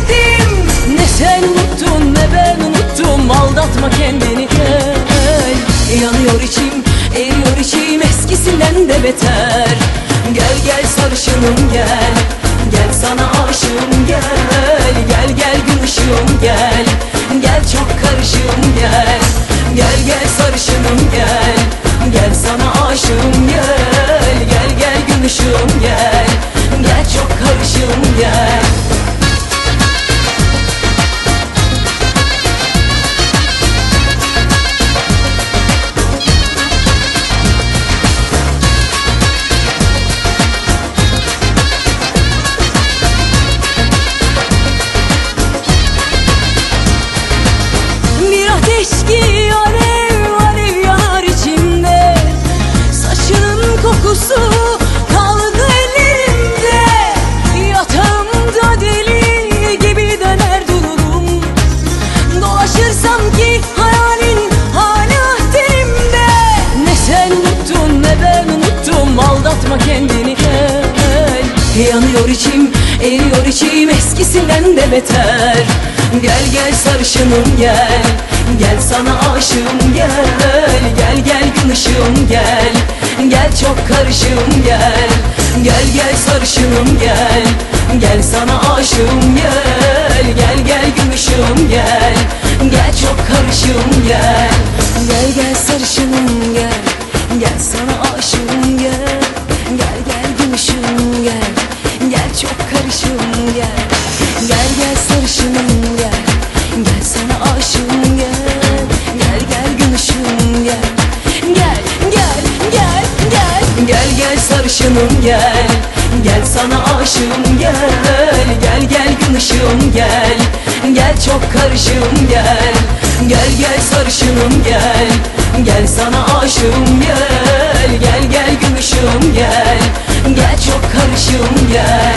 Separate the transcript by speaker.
Speaker 1: gittim Ne sen unuttun ne ben unuttum. Aldatma kendini gel. Yanıyor içim eriyor içim. Eskisinden de beter. Gel gel sarışınım gel. Gel sana aşığım gel. Gel gel gün ışığım Bir ateş ki alev alev yanar içimde Saçının kokusu kaldı ellerimde Yatağımda deli gibi döner dururum. Dolaşırsam ki hayalin hala terimde Ne sen unuttun ne ben unuttum. Aldatma kendini gel. Yanıyor içim eriyor içim. Eskisinden de beter. Gel gel sarışınım gel Gel sana aşığım gel Gel gel gün gel Gel çok karışığım gel Gel gel sarışınım gel Gel sana aşığım gel Gel gel gün gel Gel çok karışığım gel Gel gel sarışınım gel Gel sana aşığım gel Gel gel gün gel Gel çok karışığım gel Gel gel gel gel. Gel sarışınım gel. Gel sana aşığım gel. Gel gel gün gel. Gel çok karışığım gel. Gel gel sarışınım gel. Gel sana aşığım gel. Gel gel gün gel. Gel çok karışığım gel